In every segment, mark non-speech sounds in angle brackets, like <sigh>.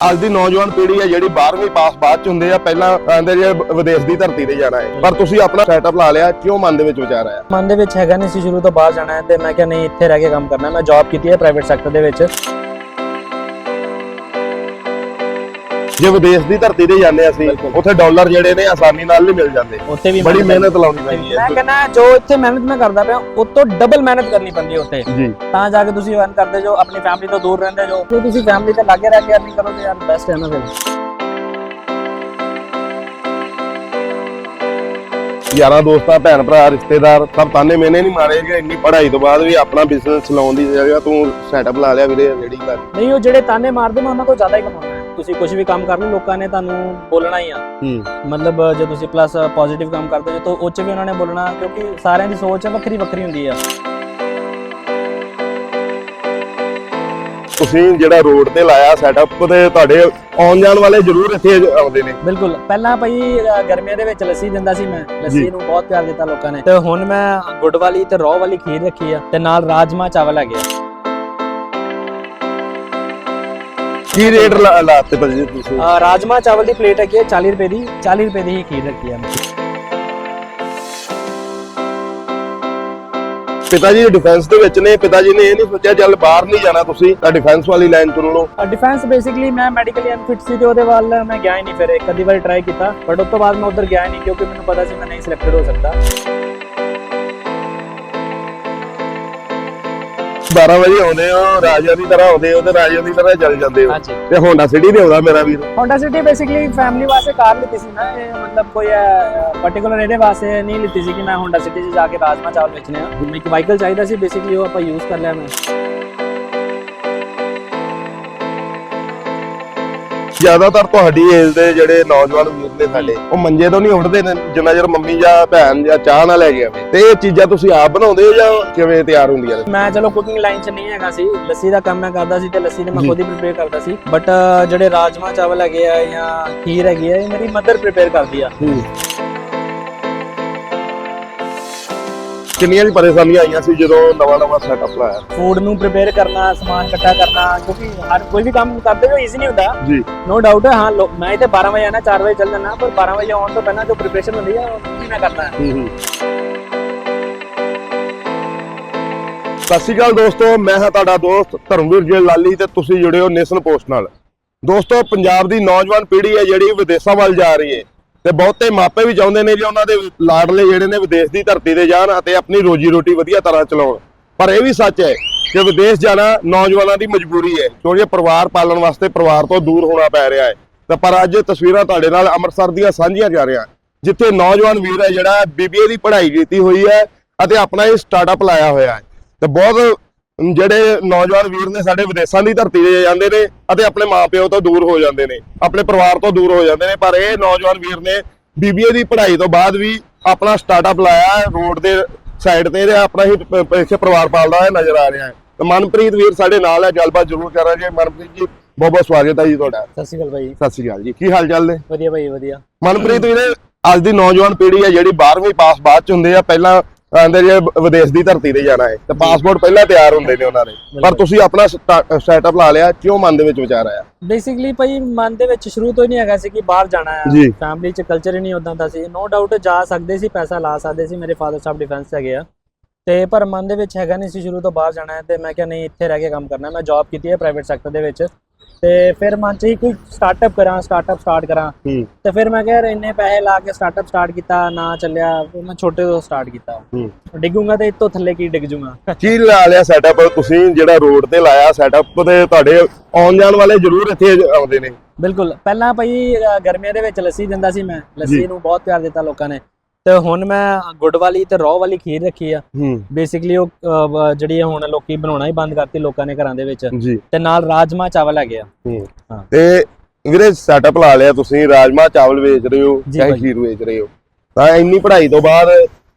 ਅੱਜ ਦੀ ਨੌਜਵਾਨ ਪੀੜ੍ਹੀ ਹੈ ਜਿਹੜੀ 12ਵੀਂ ਪਾਸ ਬਾਅਦ ਚ ਹੁੰਦੇ ਆ, ਪਹਿਲਾਂ ਕਹਿੰਦੇ ਜੇ ਵਿਦੇਸ਼ ਦੀ ਧਰਤੀ ਤੇ ਜਾਣਾ ਹੈ। ਪਰ ਤੁਸੀਂ ਆਪਣਾ ਸੈਟਅਪ ਲਾ ਲਿਆ, ਕਿਉਂ ਮਨ ਦੇ ਵਿੱਚ ਵਿਚਾਰ ਆਇਆ? ਮਨ ਦੇ ਵਿੱਚ ਹੈਗਾ ਨਹੀਂ ਸੀ, ਸ਼ੁਰੂ ਤੋਂ ਬਾਹਰ ਜਾਣਾ ਹੈ ਤੇ ਮੈਂ ਕਿਹਾ ਨਹੀਂ, ਇੱਥੇ ਰਹਿ ਕੇ ਕੰਮ ਕਰਨਾ ਮੈਂ ਜੌਬ ਕੀਤੀ ਹੈ ਪ੍ਰਾਈਵੇਟ ਸੈਕਟਰ ਦੇ ਵਿੱਚ। ਜੇ ਵਿਦੇਸ਼ ਦੀ ਧਰਤੀ ਤੇ ਜਾਂਦੇ ਹਾਂ ਅਸੀਂ। ਉੱਥੇ ਡਾਲਰ ਜਿਹੜੇ ਨੇ ਆਸਾਨੀ ਨਾਲ ਨਹੀਂ ਮਿਲ ਜਾਂਦੇ। ਉੱਥੇ ਵੀ ਬੜੀ ਮਿਹਨਤ ਲਾਉਣੀ ਪੈਂਦੀ ਮੈਂ ਹੈ ਕਹਿੰਦਾ ਜੋ ਇੱਥੇ ਮਿਹਨਤ ਮੈਂ ਕਰਦਾ ਪਿਆ ਉਹ ਤੋਂ ਡਬਲ ਮਿਹਨਤ ਕਰਨੀ ਪੈਂਦੀ ਹੈ ਉੱਥੇ। ਜੀ। ਤਾਂ ਜਾ ਕੇ ਤੁਸੀਂ ਅਰਨ ਕਰਦੇ ਜੋ ਆਪਣੀ ਫੈਮਿਲੀ ਤੋਂ ਦੂਰ ਰਹਿੰਦੇ ਜੋ। ਜੇ ਤੁਸੀਂ ਫੈਮਿਲੀ ਤੇ ਲਾਗੇ ਰਹਿ ਕੇ ਅਰਨਿੰਗ ਕਰੋਗੇ ਯਾਰ ਬੈਸਟ ਹੈ ਨਾ ਫਿਰ। ਯਾਰਾਂ ਦੋਸਤਾਂ ਭੈਣ ਭਰਾ ਰਿਸ਼ਤੇਦਾਰ ਸਭ ਤਾਨੇ ਮੈਨੇ ਨਹੀਂ ਮਾਰੇਗੇ ਇੰਨੀ ਪੜ੍ਹਾਈ ਤੋਂ ਬਾਅਦ ਵੀ ਆਪਣਾ ਬਿਜ਼ਨਸ ਚਲਾਉਣ ਦੀ ਜਗ੍ਹਾ ਤੂੰ ਸੈਟਅਪ ਲਾ ਲਿਆ ਵੀਰੇ ਰੇੜੀ ਲਈ। ਨਹੀਂ ਉਹ ਜਿਹੜੇ ਤਾਨੇ ਮਾਰਦੇ ਮੈਂ ਉਹਨਾਂ ਤੋਂ ਜ਼ਿਆਦਾ ਹੀ ਕਮਾਉਣਾ ਹੈ ਤੁਸੀਂ ਕੁਝ ਵੀ ਕੰਮ ਕਰ ਲਓ ਲੋਕਾਂ ਨੇ ਤੁਹਾਨੂੰ ਬੋਲਣਾ ਹੀ ਆ। ਹੂੰ। ਮਤਲਬ ਜੇ ਤੁਸੀਂ ਪਲੱਸ ਪੋਜ਼ਿਟਿਵ ਕੰਮ ਕਰਦੇ ਹੋ ਤਾਂ ਉਹ 'ਚ ਵੀ ਉਹਨਾਂ ਨੇ ਬੋਲਣਾ ਕਿਉਂਕਿ ਸਾਰਿਆਂ ਦੀ ਸੋਚ ਵੱਖਰੀ ਵੱਖਰੀ ਹੁੰਦੀ ਆ। ਤੁਸੀਂ ਜਿਹੜਾ ਰੋਡ ਤੇ ਲਾਇਆ ਸੈਟਅਪ ਤੇ ਤੁਹਾਡੇ ਆਉਣ ਜਾਣ ਵਾਲੇ ਜ਼ਰੂਰ ਇੱਥੇ ਆਉਂਦੇ ਨੇ। ਬਿਲਕੁਲ। ਪਹਿਲਾਂ ਭਾਈ ਅ, ਗਰਮੀਆਂ ਦੇ ਵਿੱਚ ਲੱਸੀ ਦਿੰਦਾ ਸੀ ਮੈਂ। ਜੀ। ਲੱਸੀ ਨੂੰ ਬਹੁਤ ਪਿਆਰ ਦਿੱਤਾ ਲੋਕਾਂ ਨੇ। ਤੇ ਹੁਣ ਮੈਂ ਗੁੜ ਵਾਲੀ ਤੇ ਰੋ ਵਾਲੀ ਖੀਰ ਰੱਖੀ ਆ ਤੇ ਨਾਲ ਰਾਜਮਾ ਚਾਵਲ ਆ। ਕੀ ਰੇਟ ਲਾਤੇ ਭਾਜੀ ਤੁਸੀਂ? ਅ, ਰਾਜਮਾ ਚਾਵਲ ਦੀ ਪਲੇਟ ਹੈਗੀ ਹੈ 40 ਰੁਪਏ ਦੀ 40 ਰੁਪਏ ਦੀ ਹੀ ਖੀਰ ਰੱਖੀ ਮੈਂ। ਪਿਤਾ ਜੀ ਡਿਫੈਂਸ ਦੇ ਵਿੱਚ ਨੇ ਪਿਤਾ ਜੀ ਨੇ ਇਹ ਨਹੀਂ ਸੋਚਿਆ ਚੱਲ ਬਾਹਰ ਨਹੀਂ ਜਾਣਾ ਤੁਸੀਂ ਤਾਂ ਡਿਫੈਂਸ ਵਾਲੀ ਲਾਈਨ ਚੁਣ ਲਓ ਡਿਫੈਂਸ ਬੇਸਿਕਲੀ ਮੈਂ ਮੈਡੀਕਲੀ ਅਨਫਿਟ ਸੀ ਤੇ ਉਹਦੇ ਵੱਲ ਮੈਂ ਗਿਆ ਹੀ ਨਹੀਂ ਫਿਰ ਇੱਕ ਅੱਧੀ ਵਾਰ ਟਰਾਈ ਕੀਤਾ ਬਟ ਉਸ ਤੋਂ ਬਾਅਦ ਮੈਂ ਉਧਰ ਗਿਆ ਹੀ ਨਹੀਂ ਕਿਉਂਕਿ ਮੈਨੂੰ ਪਤਾ ਸੀ ਮੈਂ ਨਹੀਂ ਸਿਲੈਕਟਡ ਹੋ ਸਕਦਾ। 12 ਵਜੇ ਆਉਂਦੇ ਹੋ ਰਾਜਾ ਦੀ ਤਰ੍ਹਾਂ ਆਉਂਦੇ ਹੋ ਤੇ ਰਾਜਾ ਦੀ ਤਰ੍ਹਾਂ ਚੱਲ ਜਾਂਦੇ ਹੋ। ਹਾਂਜੀ। ਤੇ ਹੋਂਡਾ ਸਿਟੀ ਤੇ ਆਉਂਦਾ ਮੇਰਾ ਵੀਰ। ਹੋਂਡਾ ਸਿਟੀ ਬੇਸਿਕਲੀ ਫੈਮਿਲੀ ਵਾਸਤੇ ਕਾਰ ਲਿੱਤੀ ਸੀ ਮੈਂ ਇਹ ਮਤਲਬ ਕੋਈ ਪਾਰਟਿਕੂਲਰ ਇਹਦੇ ਵਾਸਤੇ ਨਹੀਂ ਲਿੱਤੀ ਸੀ ਕਿ ਮੈਂ ਹੋਂਡਾ ਸਿਟੀ 'ਚ ਜਾ ਕੇ ਰਾਜਮਾ ਚਾਵਲ ਵੇਚਣੇ ਆ। ਮੈਨੂੰ ਇੱਕ ਵਾਹੀਕਲ ਚਾਹੀਦਾ ਸੀ ਬੇਸਿਕਲੀ ਉਹ ਆਪਾਂ ਯੂਜ਼ ਕਰ ਲਿਆ ਮੈਂ। ਜ਼ਿਆਦਾਤਰ ਤੁਹਾਡੀ ਏਜ ਦੇ ਜਿਹੜੇ ਨੌਜਵਾਨ ਵੀਰ ਨੇ ਸਾਡੇ ਉਹ ਮੰਜੇ ਤੋਂ ਨਹੀਂ ਉੱਠਦੇ ਨੇ ਜਿੰਨਾ ਚਿਰ ਮੰਮੀ ਜਾਂ ਭੈਣ ਜਾਂ ਚਾਹ ਨਾ ਲੈ ਕੇ ਆਵੇ। ਤੇ ਇਹ ਚੀਜ਼ਾਂ ਤੁਸੀਂ ਆਪ ਬਣਾਉਂਦੇ ਹੋ ਜਾਂ ਕਿਵੇਂ ਤਿਆਰ ਹੁੰਦੀਆਂ ਨੇ? ਮੈਂ ਚਲੋ ਕੁਕਿੰਗ ਲਾਈਨ 'ਚ ਨਹੀਂ ਹੈਗਾ ਸੀ। ਲੱਸੀ ਦਾ ਕੰਮ ਮੈਂ ਕਰਦਾ ਸੀ ਤੇ ਲੱਸੀ ਤੇ ਮੈਂ। ਖੁਦ ਹੀ ਪ੍ਰਿਪੇਅਰ ਕਰਦਾ ਸੀ। ਬਟ ਜਿਹੜੇ ਰਾਜਮਾ ਚਾਵਲ ਹੈਗੇ ਆ ਜਾਂ ਖੀਰ ਹੈਗੀ ਆ ਇਹ ਮੇਰੀ ਮਦਰ ਪ੍ਰਿਪੇਅਰ ਕਰਦੀ ਆ। ਕਿੰਨੀਆਂ ਦੀ ਪਰੇਸ਼ਾਨੀਆਂ ਆਈਆਂ ਸੀ ਜਦੋਂ ਨਵਾਂ ਨਵਾਂ ਸੈਟਅਪ ਲਾਇਆ? ਫੂਡ ਨੂੰ ਪ੍ਰਿਪੇਅਰ ਕਰਨਾ ਸਮਾਨ ਇਕੱਠਾ ਕਰਨਾ ਕਿਉਂਕਿ ਹਰ ਕੋਈ ਵੀ ਕੰਮ ਕਰਦੇ ਹੋਏ ਈਜ਼ੀ ਨਹੀਂ ਹੁੰਦਾ। ਜੀ। ਨੋ ਡਾਊਟ ਹੈ ਹਾਂ ਮੈਂ ਇੱਥੇ 12 ਵਜੇ ਆਣਾ 4 ਵਜੇ ਚੱਲ ਜਾਣਾ ਪਰ 12 ਵਜੇ ਆਉਣ ਤੋਂ ਪਹਿਲਾਂ ਜੋ ਪ੍ਰੀਪਰੇਸ਼ਨ ਹੁੰਦੀ ਹੈ ਉਹ ਵੀ ਮੈਂ ਕਰਦਾ? ਹਾਂ ਹੂੰ ਹੂੰ। ਸਤਿ ਸ਼੍ਰੀ ਅਕਾਲ ਦੋਸਤੋ ਮੈਂ ਹਾਂ ਤੁਹਾਡਾ ਦੋਸਤ ਧਰਮਵੀਰ ਜੀ ਲਾਲੀ ਤੇ ਤੁਸੀਂ ਜੁੜੇ ਹੋ ਨੇਸ਼ਨ ਪੋਸਟ ਨਾਲ। ਦੋਸਤੋ ਪੰਜਾਬ ਦੀ ਨੌਜਵਾਨ ਪੀੜ੍ਹੀ ਹੈ ਜਿਹੜੀ ਵਿਦੇਸ਼ਾਂ ਵੱਲ ਜਾ ਰਹੀ ਹੈ। ਤੇ ਬਹੁਤੇ ਮਾਪੇ ਵੀ ਚਾਹੁੰਦੇ ਨੇ ਕਿ ਉਹਨਾਂ ਦੇ ਲਾਡਲੇ ਜਿਹੜੇ ਨੇ ਵਿਦੇਸ਼ ਦੀ ਧਰਤੀ ਤੇ ਜਾਣ ਅਤੇ ਆਪਣੀ ਰੋਜੀ ਰੋਟੀ ਵਧੀਆ ਤਰ੍ਹਾਂ ਚਲਾਉਣ। ਪਰ ਇਹ ਵੀ ਸੱਚ ਹੈ ਕਿ ਵਿਦੇਸ਼ ਜਾਣਾ ਨੌਜਵਾਨਾਂ ਦੀ ਮਜਬੂਰੀ ਹੈ। ਕਿਉਂਕਿ ਪਰਿਵਾਰ ਪਾਲਣ ਵਾਸਤੇ ਪਰਿਵਾਰ ਤੋਂ ਦੂਰ ਹੋਣਾ ਪੈ ਰਿਹਾ ਹੈ। ਤਾਂ ਪਰ ਅੱਜ ਤਸਵੀਰਾਂ ਤੁਹਾਡੇ ਨਾਲ ਅੰਮ੍ਰਿਤਸਰ ਦੀਆਂ ਸਾਂਝੀਆਂ ਜਾ ਰਿਹਾ ਜਿੱਥੇ ਨੌਜਵਾਨ ਵੀਰ ਹੈ ਜਿਹੜਾ ਬੀਬੀਏ ਦੀ ਪੜ੍ਹਾਈ ਕੀਤੀ ਹੋਈ ਹੈ ਅਤੇ ਆਪਣਾ ਇਹ ਸਟਾਰਟਅਪ ਲਾਇਆ ਹੋਇਆ ਹੈ। ਤੇ ਬਹੁਤ ਜਿਹੜੇ ਨੌਜਵਾਨ ਵੀਰ ਨੇ ਸਾਡੇ ਵਿਦੇਸ਼ਾਂ ਦੀ ਧਰਤੀ ਤੇ ਜਾਂਦੇ ਨੇ ਅਤੇ ਆਪਣੇ ਮਾਪਿਓ ਤੋਂ ਦੂਰ ਹੋ ਜਾਂਦੇ ਨੇ ਆਪਣੇ ਪਰਿਵਾਰ ਤੋਂ ਦੂਰ ਹੋ ਜਾਂਦੇ ਨੇ ਪਰ ਇਹ ਨੌਜਵਾਨ ਵੀਰ ਨੇ ਬੀਬੀਏ ਦੀ ਪੜ੍ਹਾਈ ਤੋਂ ਬਾਅਦ ਵੀ ਆਪਣਾ ਸਟਾਰਟਅਪ ਲਾਇਆ ਰੋਡ ਦੇ ਸਾਈਡ ਤੇ ਤੇ ਆਪਣਾ ਹੀ ਪ- ਪ- ਇੱਥੇ ਪਰਿਵਾਰ ਪਾਲਦਾ ਹੋਇਆ ਨਜ਼ਰ ਆ ਰਿਹਾ ਹੈ। ਤੇ ਮਨਪ੍ਰੀਤ ਵੀਰ ਸਾਡੇ ਨਾਲ ਹੈ ਗੱਲਬਾਤ ਜ਼ਰੂਰ ਕਰਾਂਗੇ। ਮਨਪ੍ਰੀਤ ਜੀ ਬਹੁਤ ਬਹੁਤ ਸਵਾਗਤ ਹੈ ਜੀ ਤੁਹਾਡਾ। ਸਤਿ ਸ਼੍ਰੀ ਅਕਾਲ ਭਾਈ। ਸਤਿ ਸ਼੍ਰੀ ਅਕਾਲ ਜੀ। ਕੀ ਹਾਲ ਚਾਲ ਨੇ? ਵਧੀਆ ਭਾਈ ਵਧੀਆ। ਮਨਪ੍ਰੀਤ ਵੀਰੇ ਅੱਜ ਦੀ ਨੌਜਵਾਨ ਪੀੜ੍ਹੀ ਹੈ ਜਿਹੜੀ 12ਵੀਂ ਪਾਸ ਬਾਅਦ ਚ ਹੁੰਦੇ ਆ ਪਹਿਲਾਂ ਕਹਿੰਦੇ ਜੇ ਵਿਦੇਸ਼ ਦੀ ਧਰਤੀ ਤੇ ਜਾਣਾ ਹੈ। ਤੇ ਪਾਸਪੋਰਟ ਪਹਿਲਾਂ ਤਿਆਰ ਹੁੰਦੇ ਨੇ ਉਹਨਾਂ ਦੇ। ਪਰ ਤੁਸੀਂ ਆਪਣਾ ਸੈਟਅਪ ਲਾ ਲਿਆ ਕਿਉਂ ਮਨ ਦੇ ਵਿੱਚ ਵਿਚਾਰ ਆਇਆ? ਬੇਸਿਕਲੀ ਭਾਈ ਮਨ ਦੇ ਵਿੱਚ ਸ਼ੁਰੂ ਤੋਂ ਹੀ ਨਹੀਂ ਹੈਗਾ ਸੀ ਕਿ ਬਾਹਰ ਜਾਣਾ ਹੈ। ਫੈਮਿਲੀ 'ਚ ਕਲਚਰ ਹੀ ਨਹੀਂ ਉਦਾਂ ਦਾ ਸੀ। ਨੋ ਡਾਊਟ ਜਾ ਸਕਦੇ ਸੀ ਪੈਸਾ ਲਾ ਸਕਦੇ ਸੀ। ਮੇਰੇ ਫਾਦਰ ਸਾਹਿਬ ਡਿਫੈਂਸ ਹੈਗੇ ਆ। ਤੇ ਪਰ ਮਨ ਦੇ ਵਿੱਚ ਹੈਗਾ ਨਹੀਂ ਸੀ ਸ਼ੁਰੂ ਤੋਂ ਬਾਹਰ ਜਾਣਾ ਹੈ। ਤੇ ਮੈਂ ਕਿਹਾ ਨਹੀਂ ਇੱਥੇ ਰਹਿ ਕੇ ਕੰਮ ਕਰਨਾ। ਮੈਂ ਜੌਬ ਕੀਤੀ ਹੈ ਪ੍ਰਾਈਵੇਟ ਸੈਕਟਰ ਦੇ ਵਿੱਚ। ਤੇ ਫਿਰ ਮਨ 'ਚ ਹੀ ਕੋਈ ਸਟਾਰਟਅਪ ਕਰਾਂ ਸਟਾਰਟਅਪ ਸਟਾਰਟ ਕਰਾਂ। ਹੂੰ। ਤੇ ਫਿਰ ਮੈਂ ਕਿਹਾ ਇੰਨੇ ਪੈਸੇ ਲਾ ਕੇ ਸਟਾਰਟਅਪ ਸਟਾਰਟ ਕੀਤਾ ਨਾ ਚੱਲਿਆ ਫਿਰ ਮੈਂ ਛੋਟੇ ਤੋਂ ਸਟਾਰਟ ਕੀਤਾ। ਹੂੰ। ਡਿੱਗੂਗਾ ਤੇ ਇਤੋਂ ਥੱਲੇ ਕੀ ਡਿੱਗ ਜੂਗਾ? ਕੀ ਲਾ ਲਿਆ ਸੈਟਅਪ ਤੁਸੀਂ ਜਿਹੜਾ ਰੋਡ ਤੇ ਲਾਇਆ ਸੈਟਅਪ ਤੇ ਤੁਹਾਡੇ ਆਉਣ ਜਾਣ ਵਾਲੇ ਜ਼ਰੂਰ ਇੱਥੇ ਆਉਂਦੇ ਨੇ। ਬਿਲਕੁਲ। ਪਹਿਲਾਂ ਭਾਈ ਅ, ਗਰਮੀਆਂ ਦੇ ਵਿੱਚ ਲੱਸੀ ਦਿੰਦਾ ਸੀ ਮੈਂ। ਲੱਸੀ ਨੂੰ ਬਹੁਤ ਪਿਆਰ ਦਿੱਤਾ ਲੋਕਾਂ ਨੇ। ਤੇ ਹੁਣ ਮੈਂ ਗੁੜ ਵਾਲੀ ਤੇ ਰੋ ਵਾਲੀ ਖੀਰ ਰੱਖੀ ਆ। ਹੂੰ। ਬੇਸਿਕਲੀ ਉਹ ਜਿਹੜੀ ਹੁਣ ਲੋਕੀ ਬਣਾਉਣਾ ਹੀ ਬੰਦ ਕਰਤੀ ਲੋਕਾਂ ਨੇ ਘਰਾਂ ਦੇ ਵਿੱਚ। ਜੀ। ਤੇ ਨਾਲ ਰਾਜਮਾ ਚਾਵਲ ਹੈਗੇ ਆ। ਹੂੰ। ਹਾਂ। ਤੇ ਵੀਰੇ ਸੈਟਅਪ ਲਾ ਲਿਆ ਤੁਸੀਂ ਰਾਜਮਾ ਚਾਵਲ ਵੇਚ ਰਹੇ ਹੋ ਜੀ ਚਾਹੇ ਭਾਈ। ਖੀਰ ਵੇਚ ਰਹੇ ਹੋ। ਤਾਂ ਇੰਨੀ ਪੜ੍ਹਾਈ ਤੋਂ ਬਾਅਦ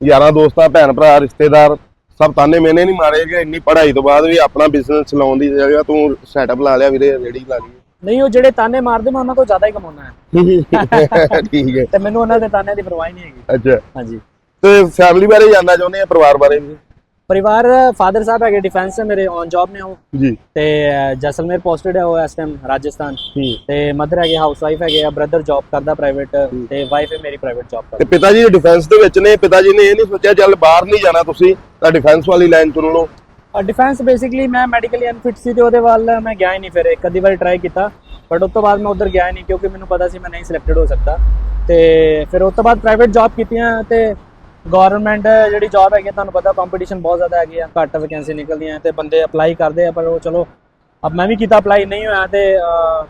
ਯਾਰਾਂ ਦੋਸਤਾਂ ਭੈਣ ਭਰਾ ਰਿਸ਼ਤੇਦਾਰ ਸਭ ਤਾਨੇ ਮੈਨੇ ਨਹੀਂ ਮਾਰੇਗੇ ਇੰਨੀ ਪੜ੍ਹਾਈ ਤੋਂ ਬਾਅਦ ਵੀ ਆਪਣਾ ਬਿਜ਼ਨਸ ਚਲਾਉਣ ਦੀ ਜਗ੍ਹਾ ਤੂੰ ਸੈਟਅਪ ਲਾ ਲਿਆ ਵੀਰੇ ਰੇੜੀ ਲਾ ਲਈ। ਨਹੀਂ ਉਹ ਜਿਹੜੇ ਤਾਨੇ ਮਾਰਦੇ ਮੈਂ ਉਹਨਾਂ ਤੋਂ ਜ਼ਿਆਦਾ ਹੀ ਕਮਾਉਣਾ ਹੈ। <laughs> ਠੀਕ ਹੈ। ਤੇ ਮੈਨੂੰ ਉਹਨਾਂ ਦੇ ਤਾਨੇ ਦੀ ਪਰਵਾਹ ਹੀ ਨਹੀਂ ਹੈਗੀ। ਅੱਛਾ। ਹਾਂਜੀ। ਤੇ ਫੈਮਿਲੀ ਬਾਰੇ ਜਾਨਣਾ ਚਾਹੁੰਦੇ ਆ ਪਰਿਵਾਰ ਬਾਰੇ ਵੀ? ਪਰਿਵਾਰ ਫਾਦਰ ਸਾਹਿਬ ਹੈਗੇ ਡਿਫੈਂਸ ਹੈ ਮੇਰੇ ਔਨ ਜੌਬ ਨੇ ਉਹ। ਜੀ। ਤੇ ਜੈਸਲਮੇਰ ਪੋਸਟਡ ਹੈ ਉਹ ਇਸ ਟਾਈਮ ਰਾਜਸਥਾਨ। ਤੇ ਮਦਰ ਹੈਗੇ ਹਾਊਸ ਵਾਈਫ ਹੈਗੇ ਆ ਬ੍ਰਦਰ ਜੌਬ ਕਰਦਾ ਪ੍ਰਾਈਵੇਟ ਤੇ ਵਾਈਫ ਹੈ ਮੇਰੀ ਪ੍ਰਾਈਵੇਟ ਜੌਬ ਤੇ ਕਰਦੀ ਪਿਤਾ ਜੀ ਡਿਫੈਂਸ ਦੇ ਵਿੱਚ ਨੇ ਪਿਤਾ ਜੀ ਨੇ ਇਹ ਨਹੀਂ ਸੋਚਿਆ ਚੱਲ ਬਾਹਰ ਨਹੀਂ ਜਾਣਾ ਤੁਸੀਂ ਤਾਂ ਡਿਫੈਂਸ ਵਾਲੀ ਲਾਈਨ ਚੁਣ ਲਓ। ਡਿਫੈਂਸ ਬੇਸਿਕਲੀ ਮੈਂ ਮੈਡੀਕਲੀ ਅਨਫਿਟ ਸੀ ਤੇ ਉਹਦੇ ਵੱਲ ਮੈਂ ਗਿਆ ਹੀ ਨਹੀਂ ਫਿਰ, ਇੱਕ ਅੱਧੀ ਵਾਰੀ ਟਰਾਈ ਕੀਤਾ ਬਟ ਉਸ ਤੋਂ ਬਾਅਦ ਮੈਂ ਉਧਰ ਗਿਆ ਹੀ ਨਹੀਂ ਕਿਉਂਕਿ ਮੈਨੂੰ ਪਤਾ ਸੀ ਮੈਂ ਨਹੀਂ ਸਿਲੈਕਟਡ ਹੋ ਸਕਦਾ। ਤੇ ਫਿਰ ਉਸ ਤੋਂ ਬਾਅਦ ਪ੍ਰਾਈਵੇਟ ਜੌਬ ਕੀਤੀਆਂ ਤੇ ਗਵਰਨਮੈਂਟ ਜਿਹੜੀ ਜੌਬ ਹੈਗੀ ਤੁਹਾਨੂੰ ਪਤਾ ਕੰਪੀਟੀਸ਼ਨ ਬਹੁਤ ਜ਼ਿਆਦਾ ਹੈਗੀ ਆ, ਘੱਟ ਵੈਕੈਂਸੀ ਨਿਕਲਦੀਆਂ ਤੇ ਬੰਦੇ ਅਪਲਾਈ ਕਰਦੇ ਆ, ਪਰ ਉਹ ਚਲੋ, ਅਬ ਮੈਂ ਵੀ ਕੀਤਾ ਅਪਲਾਈ ਨਹੀਂ ਹੋਇਆ ਤੇ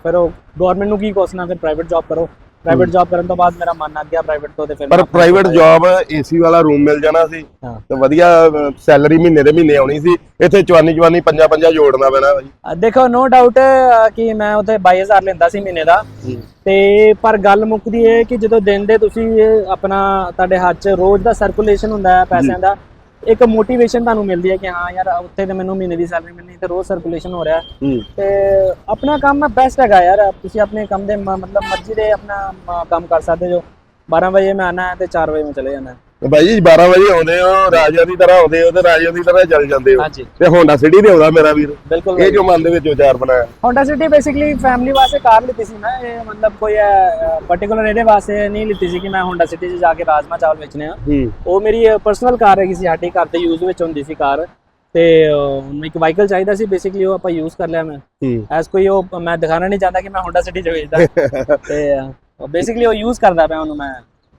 ਫਿਰ ਉਹ ਗਵਰਨਮੈਂਟ ਨੂੰ ਕੀ ਕੋਸਣਾ ਫਿਰ ਪ੍ਰਾਈਵੇਟ ਜੌਬ ਕਰੋ। ਪ੍ਰਾਈਵੇਟ ਜੌਬ ਕਰਨ ਤੋਂ ਬਾਅਦ ਮੇਰਾ ਮਨ ਆ ਗਿਆ ਪ੍ਰਾਈਵੇਟ ਤੋਂ ਤੇ ਫਿਰ ਪਰ ਪ੍ਰਾਈਵੇਟ ਜੌਬ ਏਸੀ ਵਾਲਾ ਰੂਮ ਮਿਲ ਜਾਣਾ ਸੀ ਹਾਂ। ਤੇ ਵਧੀਆ ਸੈਲਰੀ ਮਹੀਨੇ ਦੇ ਮਹੀਨੇ ਆਉਣੀ ਸੀ। ਇੱਥੇ ਚਵਾਨੀ ਚਵਾਨੀ ਪੰਜਾ ਪੰਜਾ ਜੋੜਨਾ ਪੈਣਾ ਭਾਈ ਅ, ਦੇਖੋ ਨੋ ਡਾਊਟ ਕਿ ਮੈਂ ਉੱਥੇ 22000 ਲੈਂਦਾ ਸੀ ਮਹੀਨੇ ਦਾ। ਤੇ ਪਰ ਗੱਲ ਮੁੱਕਦੀ ਇਹ ਕਿ ਜਦੋਂ ਦਿਨ ਦੇ ਤੁਸੀਂ ਇਹ ਆਪਣਾ ਤੁਹਾਡੇ ਹੱਥ 'ਚ ਰੋਜ਼ ਦਾ ਸਰਕੂਲੇਸ਼ਨ ਹੁੰਦਾ ਹੈ ਪੈਸਿਆਂ ਦਾ ਇੱਕ ਮੋਟੀਵੇਸ਼ਨ ਤੁਹਾਨੂੰ ਮਿਲਦੀ ਹੈ ਕਿ ਹਾਂ ਯਾਰ ਉੱਥੇ ਤੇ ਮੈਨੂੰ ਮਹੀਨੇ ਦੀ ਸੈਲਰੀ ਮਿਲਣੀ ਤੇ ਰੋਜ਼ ਸਰਕੂਲੇਸ਼ਨ ਹੋ ਰਿਹਾ ਤੇ ਆਪਣਾ ਕੰਮ ਬੈਸਟ ਹੈਗਾ ਯਾਰ ਤੁਸੀਂ ਆਪਣੇ ਕੰਮ ਦੇ ਮਤਲਬ ਮਰਜ਼ੀ ਦੇ ਆਪਣਾ ਕੰਮ ਕਰ ਸਕਦੇ ਜੋ। 12 ਵਜੇ ਮੈਂ ਆਣਾ ਹੈ ਤੇ 4 ਵਜੇ ਮੈਂ ਚਲੇ ਜਾਣਾ ਹੈ। ਤੇ ਭਾਈ ਜੀ 12 ਵਜੇ ਆਉਂਦੇ ਹੋ ਰਾਜਾ ਦੀ ਤਰ੍ਹਾਂ ਆਉਂਦੇ ਹੋ ਤੇ ਰਾਜਾ ਦੀ ਤਰ੍ਹਾਂ ਚੱਲ ਜਾਂਦੇ ਹੋ। ਹਾਂਜੀ। ਤੇ ਹੋਂਡਾ ਸਿਟੀ ਤੇ ਆਉਂਦਾ ਮੇਰਾ ਵੀਰ। ਬਿਲਕੁਲ ਇਹ ਜੋ ਮਨ ਦੇ ਵਿੱਚ ਵਿਚਾਰ ਬਣਾਇਆ। ਹੋਂਡਾ ਸਿਟੀ ਬੇਸਿਕਲੀ ਫੈਮਿਲੀ ਵਾਸਤੇ ਕਾਰ ਲਿੱਤੀ ਸੀ ਮੈਂ। ਇਹ ਮਤਲਬ ਕੋਈ ਪਾਰਟਿਕੂਲਰ ਇਹਦੇ ਵਾਸਤੇ ਨਹੀਂ ਲਿੱਤੀ ਸੀ ਕਿ ਮੈਂ ਹੋਂਡਾ ਸਿਟੀ 'ਚ ਜਾ ਕੇ ਰਾਜਮਾ ਚਾਵਲ ਵੇਚਣੇ ਆ। ਹੂੰ। ਉਹ ਮੇਰੀ ਪਰਸਨਲ ਕਾਰ ਹੈਗੀ ਸੀ ਸਾਡੀ ਘਰ ਦੇ ਯੂਜ਼ ਵਿੱਚ ਹੁੰਦੀ ਸੀ ਕਾਰ। ਤੇ ਅਹ, ਇੱਕ ਵਾਹੀਕਲ ਚਾਹੀਦਾ ਸੀ ਬੇਸਿਕਲੀ ਉਹ ਆਪਾਂ ਯੂਜ਼ ਕਰ ਲਿਆ ਮੈਂ। ਹੂੰ। ਐਸ ਕੋਈ ਉਹ ਮੈਂ ਦਿਖਾਣਾ ਨਹੀਂ ਚਾਹੁੰਦਾ ਕਿ ਮੈਂ ਹੋਂਡਾ ਸਿਟੀ 'ਚ ਵੇਚਦਾ। <laughs> ਤੇ ਬੇਸਿਕਲੀ ਉਹ ਯੂਜ਼ ਕਰਦਾ ਪਿਆ ਉਹਨੂੰ ਮੈਂ।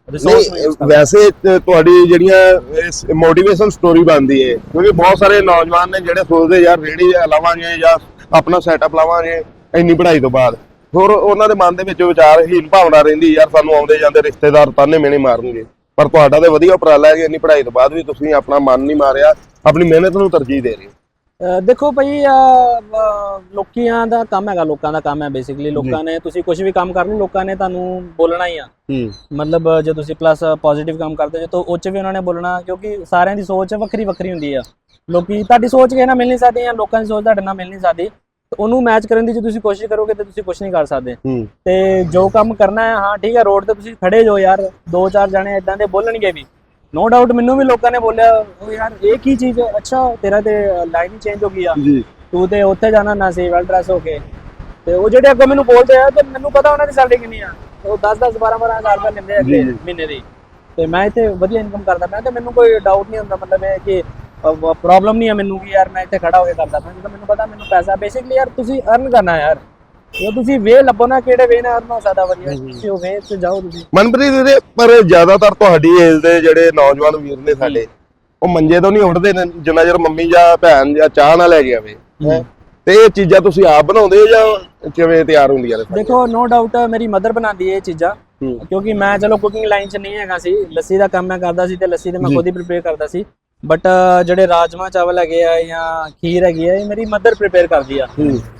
ਨਹੀਂ ਵੈਸੇ ਤੁਹਾਡੀ ਜਿਹੜੀਆਂ ਮੋਟੀਵੇਸ਼ਨ ਸਟੋਰੀ ਬਣਦੀ ਹੈ ਕਿਉਂਕਿ ਬਹੁਤ ਸਾਰੇ ਨੌਜਵਾਨ ਨੇ ਜਿਹੜੇ ਸੋਚਦੇ ਯਾਰ ਰੇੜੀ ਲਾਵਾਂਗੇ ਜਾਂ ਆਪਣਾ ਸੈਟਅਪ ਲਾਵਾਂਗੇ ਇੰਨੀ ਪੜ੍ਹਾਈ ਤੋਂ ਬਾਅਦ। ਹੋਰ ਉਹਨਾਂ ਦੇ ਮਨ ਦੇ ਵਿੱਚ ਵਿਚਾਰਹੀਨ ਭਾਵਨਾ ਰਹਿੰਦੀ ਯਾਰ ਸਾਨੂੰ ਆਉਂਦੇ ਜਾਂਦੇ ਰਿਸ਼ਤੇਦਾਰ ਤਾਨੇ ਮੇਨੇ ਮਾਰਨਗੇ। ਪਰ ਤੁਹਾਡਾ ਤੇ ਵਧੀਆ ਉਪਰਾਲਾ ਹੈ ਕਿ ਇੰਨੀ ਪੜ੍ਹਾਈ ਤੋਂ ਬਾਅਦ ਵੀ ਤੁਸੀਂ ਆਪਣਾ ਮਨ ਨਹੀਂ ਮਾਰਿਆ ਆਪਣੀ ਮਿਹਨਤ ਨੂੰ ਤਰਜੀਹ ਦੇ ਰਹੇ ਹੋ। ਦੇਖੋ ਭਾਈ ਲੋਕੀਆਂ ਦਾ ਕੰਮ ਹੈਗਾ ਲੋਕਾਂ ਦਾ ਕੰਮ ਹੈ ਬੇਸਿਕਲੀ ਲੋਕਾਂ ਨੇ ਤੁਸੀਂ ਕੁਝ ਵੀ ਕੰਮ ਕਰ ਲਓ ਲੋਕਾਂ ਨੇ ਤੁਹਾਨੂੰ ਬੋਲਣਾ ਹੀ ਆ। ਮਤਲਬ ਜੇ ਤੁਸੀਂ ਪਲੱਸ ਪੋਜ਼ਿਟਿਵ ਕੰਮ ਕਰਦੇ ਹੋ ਤਾਂ ਉਹ 'ਚ ਵੀ ਉਹਨਾਂ ਨੇ ਬੋਲਣਾ ਕਿਉਂਕਿ ਸਾਰਿਆਂ ਦੀ ਸੋਚ ਵੱਖਰੀ ਵੱਖਰੀ ਹੁੰਦੀ ਆ। ਲੋਕੀ ਤੁਹਾਡੀ ਸੋਚ ਕਿਸੇ ਨਾਲ ਮਿਲ ਨਹੀਂ ਸਕਦੀ ਜਾਂ ਲੋਕਾਂ ਦੀ ਸੋਚ ਤੁਹਾਡੇ ਨਾਲ ਮਿਲ ਨਹੀਂ ਸਕਦੀ। ਉਹਨੂੰ ਮੈਚ ਕਰਨ ਦੀ ਜੇ ਤੁਸੀਂ ਕੋਸ਼ਿਸ਼ ਕਰੋਗੇ ਤਾਂ ਤੁਸੀਂ ਕੁਝ ਨਹੀਂ ਕਰ ਸਕਦੇ। ਤੇ ਜੋ ਕੰਮ ਕਰਨਾ ਹੈ ਹਾਂ ਠੀਕ ਹੈ ਰੋਡ ਤੇ ਤੁਸੀਂ ਖੜੇ ਜੋ ਯਾਰ ਦੋ ਚਾਰ ਜਣੇ ਇਦਾਂ ਦੇ ਬੋਲਣਗੇ ਵੀ। ਨੋ ਡਾਊਟ ਮੈਨੂੰ ਵੀ ਲੋਕਾਂ ਨੇ ਬੋਲਿਆ ਉਹ ਯਾਰ ਇਹ ਕੀ ਚੀਜ਼ ਹੈ? ਅੱਛਾ ਤੇਰਾ ਤੇ ਲਾਈਨ ਹੀ ਚੇਂਜ ਹੋ ਗਈ ਆ। ਜੀ। ਤੂੰ ਤੇ ਉੱਥੇ ਜਾਣਾ ਨਾ ਸੀ ਵੈਲ ਡਰੈਸ ਹੋ ਕੇ। ਤੇ ਉਹ ਜਿਹੜੇ ਅੱਗੋਂ ਮੈਨੂੰ ਬੋਲਦੇ ਆ ਤੇ ਮੈਨੂੰ ਪਤਾ ਉਹਨਾਂ ਦੀ ਸੈਲਰੀ ਕਿੰਨੀ ਆ। ਉਹ 10 10 12 12 ਹਜ਼ਾਰ ਰੁਪਏ ਲੈਂਦੇ ਆ ਜੀ, ਜੀ। ਮਹੀਨੇ ਦੀ। ਤੇ ਮੈਂ ਇੱਥੇ ਵਧੀਆ ਇਨਕਮ ਕਰਦਾ ਪਿਆ ਤੇ ਮੈਨੂੰ ਕੋਈ ਡਾਊਟ ਨਹੀਂ ਹੁੰਦਾ ਮਤਲਬ ਇਹ ਕਿ ਪ੍ਰੋਬਲਮ ਨਹੀਂ ਹੈ ਮੈਨੂੰ ਕਿ ਯਾਰ ਮੈਂ ਇੱਥੇ ਖੜਾ ਹੋ ਕੇ ਕਰਦਾ ਜਦੋਂ ਮੈਨੂੰ ਪਤਾ ਮੈਨੂੰ ਪੈਸਾ ਬੇਸਿਕਲੀ ਯਾਰ ਤੁਸੀਂ ਅਰਨ ਕਰਨਾ ਯਾਰ। ਜੇ ਤੁਸੀਂ ਵੇ ਲੱਭੋ ਨਾ ਕਿਹੜੇ ਵੇ ਨਾਲ ਅਰਨ ਹੋ ਸਕਦਾ ਵਧੀਆ ਤੁਸੀਂ ਉਹ ਵੇ 'ਚ ਜਾਓ ਤੁਸੀਂ। ਮਨਪ੍ਰੀਤ ਵੀਰੇ ਪਰ ਜ਼ਿਆਦਾਤਰ ਤੁਹਾਡੀ ਏਜ ਦੇ ਜਿਹੜੇ ਨੌਜਵਾਨ ਵੀਰ ਨੇ ਸਾਡੇ ਉਹ ਮੰਜੇ ਤੋਂ ਨਹੀਂ ਉੱਠਦੇ ਨੇ ਜਿੰਨਾ ਚਿਰ ਮੰਮੀ ਜਾਂ ਭੈਣ ਜਾਂ ਚਾਹ ਨਾ ਲੈ ਕੇ ਆਵੇ। ਹੈਂ। ਤੇ ਇਹ ਚੀਜ਼ਾਂ ਤੁਸੀਂ ਆਪ ਬਣਾਉਂਦੇ ਹੋ ਜਾਂ ਕਿਵੇਂ ਤਿਆਰ ਹੁੰਦੀਆਂ ਨੇ ਦੇਖੋ ਨੋ ਡਾਊਟ ਮੇਰੀ ਮਦਰ ਬਣਾਉਂਦੀ ਹੈ ਇਹ ਚੀਜ਼ਾਂ ਹੂੰ। ਕਿਉਂਕਿ ਮੈਂ ਚਲੋ ਕੁਕਿੰਗ ਲਾਈਨ 'ਚ ਨਹੀਂ ਹੈਗਾ ਸੀ ਲੱਸੀ ਦਾ ਕੰਮ ਮੈਂ ਕਰਦਾ ਸੀ ਤੇ ਲੱਸੀ ਤੇ ਮੈਂ। ਖੁਦ ਹੀ ਪ੍ਰਿਪੇਅਰ ਕਰਦਾ ਸੀ। ਬਟ ਜਿਹੜੇ ਰਾਜਮਾ ਚਾਵਲ ਹੈਗੇ ਆ ਜਾਂ ਖੀਰ ਹੈਗੀ ਆ ਇਹ ਮੇਰੀ ਮਦਰ ਪ੍ਰਿਪੇਅਰ ਕਰਦੀ ਆ।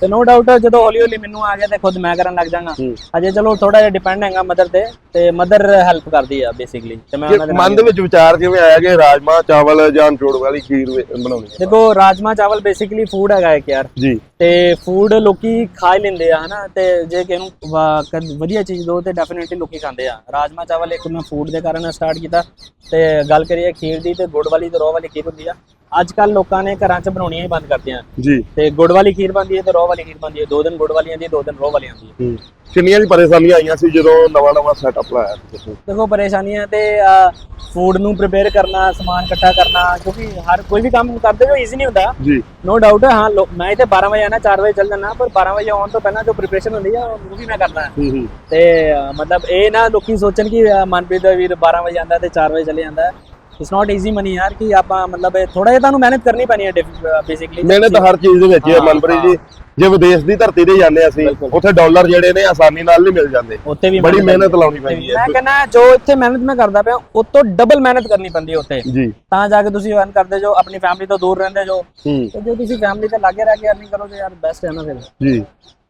ਤੇ ਨੋ ਡਾਊਟ ਜਦੋਂ ਹੌਲੀ ਹੌਲੀ ਮੈਨੂੰ ਆ ਗਿਆ ਤੇ ਖੁਦ ਮੈਂ ਕਰਨ ਲੱਗ ਜਾਗਾ ਹੂੰ। ਅਜੇ ਚਲੋ ਥੋੜਾ ਜਿਹਾ ਡਿਪੈਂਡ ਹੈਗਾ ਮਦਰ ਤੇ ਤੇ ਮਦਰ ਹੈਲਪ ਕਰਦੀ ਆ ਬੇਸਿਕਲੀ ਤੇ ਮੈਂ ਉਹਨਾਂ ਦੇ ਮਨ ਦੇ ਵਿੱਚ ਵਿਚਾਰ ਕਿਵੇਂ ਆਇਆ ਕਿ ਰਾਜਮਾ ਚਾਵਲ ਜਾਂ ਜੋੜ ਵਾਲੀ ਖੀਰ ਬਣਾਉਣੀ ਦੇਖੋ ਰਾਜਮਾ ਚਾਵਲ ਬੇਸਿਕਲੀ ਫੂਡ ਹੈਗਾ ਇੱਕ ਯਾਰ। ਜੀ। ਤੇ ਫੂਡ ਲੋਕੀ ਖਾ ਹੀ ਲੈਂਦੇ ਆ, ਹਨਾ? ਤੇ ਜੇ ਕਿਸੇ ਨੂੰ ਵਧੀਆ ਚੀਜ਼ ਦੋ, ਤੇ ਡੈਫੀਨਿਟਲੀ ਲੋਕੀ ਖਾਂਦੇ ਆ। ਰਾਜਮਾ ਚਾਵਲ ਇੱਕ ਮੈਂ ਫੂਡ ਦੇ ਕਾਰਨ ਸਟਾਰਟ ਕੀਤਾ। ਤੇ ਗੱਲ ਕਰੀਏ ਖੀਰ ਦੀ, ਤੇ ਗੁੜ ਵਾਲੀ ਤੇ ਰੋਹ ਵਾਲੀ ਖੀਰ ਹੁੰਦੀ ਆ। ਅੱਜ ਕੱਲ ਲੋਕਾਂ ਨੇ ਘਰਾਂ 'ਚ ਬਣਾਉਣੀਆਂ ਹੀ ਬੰਦ ਕਰਤੀਆਂ। ਜੀ। ਤੇ ਗੁੜ ਵਾਲੀ ਖੀਰ ਬਣਦੀ ਹੈ ਤੇ ਰੋਹ ਵਾਲੀ ਖੀਰ ਬਣਦੀ ਹੈ। ਦੋ ਦਿਨ ਗੁੜ ਵਾਲੀ ਆਉਂਦੀ ਹੈ ਦੋ ਦਿਨ ਰੋਹ ਵਾਲੀ ਆਉਂਦੀ ਹੈ। ਹੂੰ ਕਿੰਨੀਆਂ ਦੀ ਪਰੇਸ਼ਾਨੀਆਂ ਆਈਆਂ ਸੀ ਜਦੋਂ ਨਵਾਂ ਨਵਾਂ ਸੈਟਅਪ ਲਾਇਆ ਸੀ ਤੁਸੀਂ? ਦੇਖੋ ਪਰੇਸ਼ਾਨੀਆਂ ਤੇ ਫੂਡ ਨੂੰ ਪ੍ਰਿਪੇਅਰ ਕਰਨਾ ਸਮਾਨ ਇਕੱਠਾ ਕਰਨਾ ਕਿਉਂਕਿ ਹਰ ਕੋਈ ਵੀ ਕੰਮ ਕਰਦੇ ਜੋ ਈਜ਼ੀ ਨਹੀਂ ਹੁੰਦਾ। ਜੀ। ਨੋ ਡਾਊਟ ਹਾਂ ਲੋ- ਮੈਂ ਇੱਥੇ 12 ਵਜੇ ਆਣਾ 4 ਵਜੇ ਚੱਲ ਜਾਣਾ ਪਰ 12 ਵਜੇ ਆਉਣ ਤੋਂ ਪਹਿਲਾਂ ਜੋ ਪ੍ਰੀਪਰੇਸ਼ਨ ਹੁੰਦੀ ਆ ਉਹ ਵੀ ਮੈਂ ਕਰਨਾ ਹੈ ਹੂੰ। ਹੂੰ ਤੇ ਮਤਲਬ ਇਹ ਨਾ ਲੋਕੀ ਸੋਚਣ ਕਿ ਮਨਪ੍ਰੀਤ ਦਾ ਵੀਰ 12 ਵਜੇ ਆਂਦਾ ਤੇ 4 ਵਜੇ ਚਲੇ ਜਾਂਦਾ। ਇਟਸ ਨਾਟ ਈਜ਼ੀ ਮਨੀ ਯਾਰ ਕਿ ਆਪਾਂ ਮਤਲਬ ਥੋੜਾ ਜਿਹਾ ਤੁਹਾਨੂੰ ਮਿਹਨਤ ਕਰਨੀ ਪੈਣੀ ਹੈ ਬੇਸਿਕਲੀ ਮਿਹਨਤ ਹਰ ਚੀਜ਼ ਦੇ ਵਿੱਚ ਹੈ ਮਨਪ੍ਰੀਤ ਜੀ ਜੇ ਵਿਦੇਸ਼ ਦੀ ਧਰਤੀ ਤੇ ਜਾਂਦੇ ਅਸੀਂ। ਉੱਥੇ ਡਾਲਰ ਜਿਹੜੇ ਨੇ ਆਸਾਨੀ ਨਾਲ ਨਹੀਂ ਮਿਲ ਜਾਂਦੇ ਉੱਥੇ ਵੀ ਬੜੀ ਮਿਹਨਤ ਲਾਉਣੀ ਪੈਂਦੀ ਹੈ ਮੈਂ ਕਹਿੰਦਾ ਜੋ ਇੱਥੇ ਮਿਹਨਤ ਮੈਂ ਕਰਦਾ ਪਿਆ ਉਹ ਤੋਂ ਡਬਲ ਮਿਹਨਤ ਕਰਨੀ ਪੈਂਦੀ ਹੈ ਉੱਥੇ ਜੀ ਤਾਂ ਜਾ ਕੇ ਤੁਸੀਂ ਅਰਨ ਕਰਦੇ ਜੋ ਆਪਣੀ ਫੈਮਿਲੀ ਤੋਂ ਦੂਰ ਰਹਿੰਦੇ ਜੋ ਤੇ ਜੇ ਤੁਸੀਂ ਫੈਮਿਲੀ ਤੇ ਲਾਗੇ ਰਹਿ ਕੇ ਅਰਨਿੰਗ ਕਰੋਗੇ ਯਾਰ ਬੈਸਟ ਹੈ ਨਾ ਫਿਰ ਜੀ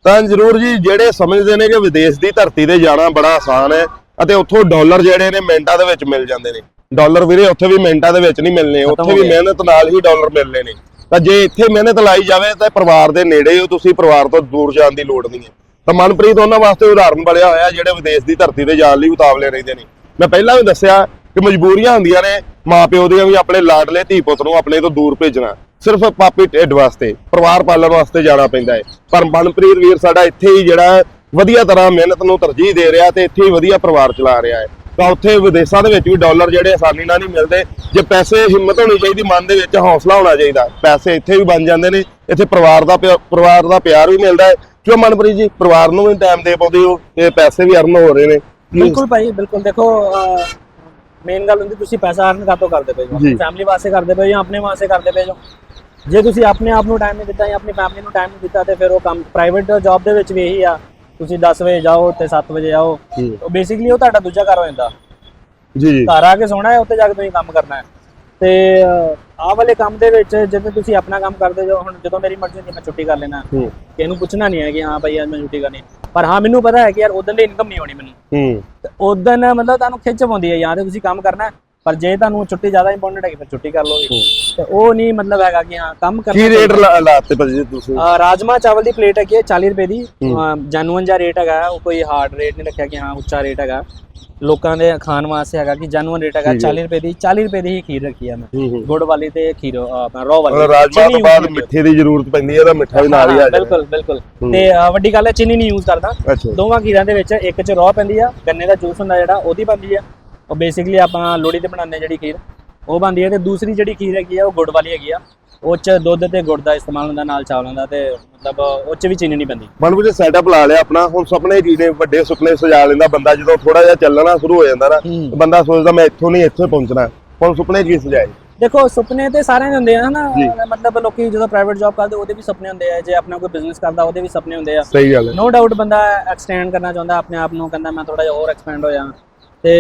ਤਾਂ ਜ਼ਰੂਰ ਜੀ ਜਿਹੜੇ ਸਮਝਦੇ ਨੇ ਕਿ ਵਿਦੇਸ਼ ਦੀ ਧਰਤੀ ਤੇ ਜਾਣਾ ਬੜਾ ਆਸਾਨ ਹੈ ਅਤੇ ਉੱਥੋਂ ਡਾਲਰ ਜਿਹੜੇ ਨੇ ਮਿੰਟਾਂ ਦੇ ਵਿੱਚ ਮਿਲ ਜਾਂਦੇ ਨੇ ਡਾਲਰ ਵੀਰੇ ਉੱਥੇ ਵੀ ਮਿੰਟਾਂ ਦੇ ਵਿੱਚ ਨਹੀਂ ਮਿਲਨੇ ਉੱਥੇ ਵੀ। ਮਿਹਨਤ ਨਾਲ ਹੀ ਡਾਲਰ ਮਿਲਨੇ ਨੇ। ਤਾਂ ਜੇ ਇੱਥੇ ਮਿਹਨਤ ਲਾਈ ਜਾਵੇ ਤਾਂ ਪਰਿਵਾਰ ਦੇ ਨੇੜੇ ਹੋ ਤੁਸੀਂ ਪਰਿਵਾਰ ਤੋਂ ਦੂਰ ਜਾਣ ਦੀ ਲੋੜ ਨਹੀਂ ਹੈ। ਤਾਂ ਮਨਪ੍ਰੀਤ ਉਹਨਾਂ ਵਾਸਤੇ ਉਦਾਹਰਨ ਬਣਿਆ ਹੋਇਆ ਜਿਹੜੇ ਵਿਦੇਸ਼ ਦੀ ਧਰਤੀ ਤੇ ਜਾਣ ਲਈ ਉਤਾਵਲੇ ਰਹਿੰਦੇ ਨੇ। ਮੈਂ ਪਹਿਲਾਂ ਵੀ ਦੱਸਿਆ ਕਿ ਮਜਬੂਰੀਆਂ ਹੁੰਦੀਆਂ ਨੇ ਮਾਪਿਓ ਦੀਆਂ ਵੀ ਆਪਣੇ ਲਾਡਲੇ ਧੀ ਪੁੱਤ ਨੂੰ ਆਪਣੇ ਤੋਂ ਦੂਰ ਭੇਜਣਾ। ਸਿਰਫ ਪਾਪੀ ਢਿੱਡ ਵਾਸਤੇ ਪਰਿਵਾਰ ਪਾਲਣ ਵਾਸਤੇ ਜਾਣਾ ਪੈਂਦਾ ਹੈ। ਪਰ ਮਨਪ੍ਰੀਤ ਵੀਰ ਸਾਡਾ ਇੱਥੇ ਹੀ ਜਿਹੜਾ ਵਧੀਆ ਤਰ੍ਹਾਂ ਮਿਹਨਤ ਨੂੰ ਤਰਜੀਹ ਦੇ ਰਿਹਾ ਤੇ ਇੱਥੇ ਹੀ ਵਧੀਆ ਪਰਿਵਾਰ ਚਲਾ ਰਿਹਾ ਹੈ। ਤਾਂ ਉੱਥੇ ਵਿਦੇਸ਼ਾਂ ਦੇ ਵਿੱਚ ਵੀ ਡਾਲਰ ਜਿਹੜੇ ਆਸਾਨੀ ਨਾਲ ਨਹੀਂ ਮਿਲਦੇ। ਜੇ ਪੈਸੇ ਹਿੰਮਤ ਹੋਣੀ ਚਾਹੀਦੀ ਮਨ ਦੇ ਵਿੱਚ ਹੌਸਲਾ ਹੋਣਾ ਚਾਹੀਦਾ। ਪੈਸੇ ਇੱਥੇ ਵੀ ਬਣ ਜਾਂਦੇ ਨੇ ਇੱਥੇ ਪਰਿਵਾਰ ਦਾ ਪਰਿਵਾਰ ਦਾ ਪਿਆਰ ਵੀ ਮਿਲਦਾ ਹੈ। ਕਿਉਂ ਮਨਪ੍ਰੀਤ ਜੀ? ਪਰਿਵਾਰ ਨੂੰ ਵੀ ਟਾਈਮ ਦੇ ਪਾਉਂਦੇ ਹੋ ਤੇ ਪੈਸੇ ਵੀ ਅਰਨ ਹੋ ਰਹੇ ਨੇ। ਬਿਲਕੁਲ ਭਾਈ ਬਿਲਕੁਲ। ਦੇਖੋ ਮੇਨ ਗੱਲ ਹੁੰਦੀ ਤੁਸੀਂ ਪੈਸਾ ਅਰਨ ਕਾਤੋਂ ਕਰਦੇ ਪਏ ਹੋ। ਫੈਮਿਲੀ ਵਾਸਤੇ ਕਰਦੇ ਪਏ ਹੋ ਜਾਂ ਆਪਣੇ ਵਾਸਤੇ ਕਰਦੇ ਪਏ ਹੋ? ਜੇ ਤੁਸੀਂ ਆਪਣੇ ਆਪ ਨੂੰ ਟਾਈਮ ਨਹੀਂ ਦਿੱਤਾ ਜਾਂ ਆਪਣੀ ਫੈਮਿਲੀ ਨੂੰ ਟਾਈਮ ਨਹੀਂ ਦਿੱਤਾ ਤੇ ਫਿਰ ਉਹ ਕੰਮ ਪ੍ਰਾਈਵੇਟ ਜੌਬ ਦੇ ਵਿੱਚ ਵੀ ਇਹੀ ਆ। ਤੁਸੀਂ 10 ਵਜੇ ਜਾਓ ਤੇ 7 ਵਜੇ ਆਓ। ਜੀ। ਬੇਸਿਕਲੀ ਉਹ ਤੁਹਾਡਾ ਦੂਜਾ ਘਰ ਹੋ ਜਾਂਦਾ। ਜੀ ਜੀ। ਘਰ ਆ ਕੇ ਸੋਣਾ ਹੈ ਉੱਥੇ ਜਾ ਕੇ ਤੁਸੀਂ ਕੰਮ ਕਰਨਾ ਹੈ। ਤੇ ਆਹ ਵਾਲੇ ਕੰਮ ਦੇ ਵਿੱਚ ਜਦੋਂ ਤੁਸੀਂ ਆਪਣਾ ਕੰਮ ਕਰਦੇ ਜੋ ਹੁਣ ਜਦੋਂ ਮੇਰੀ ਮਰਜ਼ੀ ਹੁੰਦੀ ਮੈਂ ਛੁੱਟੀ ਕਰ ਲੈਣਾ ਕਿ ਇਹਨੂੰ ਪੁੱਛਣਾ ਨਹੀਂ ਹੈ ਕਿ ਹਾਂ ਭਾਈ ਅੱਜ ਮੈਂ ਛੁੱਟੀ ਕਰਨੀ। ਪਰ ਹਾਂ ਮੈਨੂੰ ਪਤਾ ਹੈ ਕਿ ਯਾਰ ਉਦੋਂ ਦੀ ਇਨਕਮ ਨਹੀਂ ਹੋਣੀ ਮੈਨੂੰ। ਹੂੰ। ਉਦੋਂ ਮਤਲਬ ਤੁਹਾਨੂੰ ਖਿੱਚ ਪਾਉਂਦੀ ਹੈ ਤੇ ਤੁਸੀਂ ਕੰਮ ਕਰਨਾ ਹੈ, ਪਰ ਜੇ ਤੁਹਾਨੂੰ ਛੁੱਟੀ ਜ਼ਿਆਦਾ ਇੰਪੋਰਟੈਂਟ ਹੈ ਫਿਰ ਛੁੱਟੀ ਕਰ ਲਓਗੇ ਤੇ ਉਹ ਨਹੀਂ ਮਤਲਬ ਹੈਗਾ ਕਿ ਹਾਂ ਕੰਮ ਕਰਨਾ ਕੀ ਰੇਟ ਲਾਤੇ ਭਾਜੀ ਤੁਸੀਂ? ਅਹ ਰਾਜਮਾ ਚਾਵਲ ਦੀ ਪਲੇਟ ਹੈਗੀ ਹੈ 40 ਰੁਪਏ ਦੀ। ਜੈਨੂਅਨ ਜਿਹਾ ਰੇਟ ਹੈਗਾ ਉਹ ਕੋਈ ਹਾਰਡ ਰੇਟ ਨਹੀਂ ਰੱਖਿਆ ਕਿ ਹਾਂ ਉੱਚਾ ਰੇਟ ਹੈਗਾ। ਲੋਕਾਂ ਦੇ ਖਾਣ ਵਾਸਤੇ ਹੈਗਾ ਕਿ ਜੈਨੂਅਨ ਰੇਟ ਹੈਗਾ 40 ਰੁਪਏ ਦੀ 40 ਰੁਪਏ ਦੀ ਹੀ ਖੀਰ ਰੱਖੀ ਆ ਮੈਂ। ਗੁੜ ਵਾਲੀ ਤੇ ਖੀਰ ਆਪਣਾ ਰੋ ਵਾਲੀ। ਰਾਜਮਾ ਤੋਂ ਬਾਅਦ ਮਿੱਠੇ ਦੀ ਜ਼ਰੂਰਤ ਪੈਂਦੀ ਹੈ ਤਾਂ ਮਿੱਠਾ ਵੀ ਨਾਲ ਹੀ ਆ ਜਾਂਦਾ। ਬਿਲਕੁਲ ਬਿਲਕੁਲ। ਤੇ ਵੱਡੀ ਗੱਲ ਹੈ ਚੀਨੀ ਨਹੀਂ ਯੂਜ਼ ਕਰਦਾ। ਦੋਵਾਂ ਖੀਰਾਂ ਦੇ ਵਿੱਚ ਇੱਕ ਚ ਰੋ ਪੈਂਦੀ ਆ ਗੰਨੇ ਦਾ ਜੂਸ ਹੁੰਦਾ ਜਿਹੜਾ ਉਹਦੀ ਬਣਦੀ ਆ। ਉਹ ਬੇਸਿਕਲੀ ਆਪਾਂ ਲੋਹੜੀ ਤੇ ਬਣਾਉਂਦੇ ਜਿਹੜੀ ਖੀਰ ਉਹ ਬਣਦੀ ਹੈ ਤੇ ਦੂਸਰੀ ਜਿਹੜੀ ਖੀਰ ਹੈਗੀ ਆ ਉਹ ਗੁੜ ਵਾਲੀ ਹੈਗੀ ਆ। ਉਹ ਚ ਦੁੱਧ ਤੇ ਗੁੜ ਦਾ ਇਸਤੇਮਾਲ ਹੁੰਦਾ ਨਾਲ ਚਾਵਲਾਂ ਦਾ ਤੇ ਮਤਲਬ ਉਹ ਚ ਵੀ ਚੀਨੀ ਨਹੀਂ ਪੈਂਦੀ। ਮਨ ਵਿੱਚ ਸੈਟਅਪ ਲਾ ਲਿਆ ਆਪਣਾ ਹੁਣ ਸੁਪਨੇ ਜੀ ਨੇ ਵੱਡੇ ਸੁਪਨੇ ਸਜਾ ਲੈਂਦਾ ਬੰਦਾ ਜਦੋਂ ਥੋੜਾ ਜਿਹਾ ਚੱਲਣਾ ਸ਼ੁਰੂ ਹੋ ਜਾਂਦਾ ਨਾ। ਬੰਦਾ ਸੋਚਦਾ ਮੈਂ ਇੱਥੋਂ ਨਹੀਂ ਇੱਥੇ ਪਹੁੰਚਣਾ ਹੁਣ ਸੁਪਨੇ ਕੀ ਸਜਾਏ? ਦੇਖੋ ਸੁਪਨੇ ਤੇ ਸਾਰਿਆਂ ਦੇ ਹੁੰਦੇ ਆ ਹਨਾ ਜੀ। ਮਤਲਬ ਲੋਕੀ ਜਦੋਂ ਪ੍ਰਾਈਵੇਟ ਜੌਬ ਕਰਦੇ ਉਹਦੇ ਵੀ ਸੁਪਨੇ ਹੁੰਦੇ ਆ ਜੇ ਆਪਣਾ ਕੋਈ ਬਿਜ਼ਨਸ ਕਰਦਾ ਉਹਦੇ ਵੀ ਸੁਪਨੇ ਹੁੰਦੇ ਆ। ਸਹੀ ਗੱਲ ਹੈ। ਨੋ ਡਾਊਟ ਬੰਦਾ ਐਕਸਟੈਂਡ ਕਰਨਾ ਚਾਹੁੰਦਾ ਆਪਣੇ ਆਪ ਨੂੰ ਕਹਿੰਦਾ ਮੈਂ ਥੋੜਾ ਜਿਹਾ ਹੋਰ ਐਕਸਪੈਂਡ ਹੋ ਜਾਵਾਂ। ਤੇ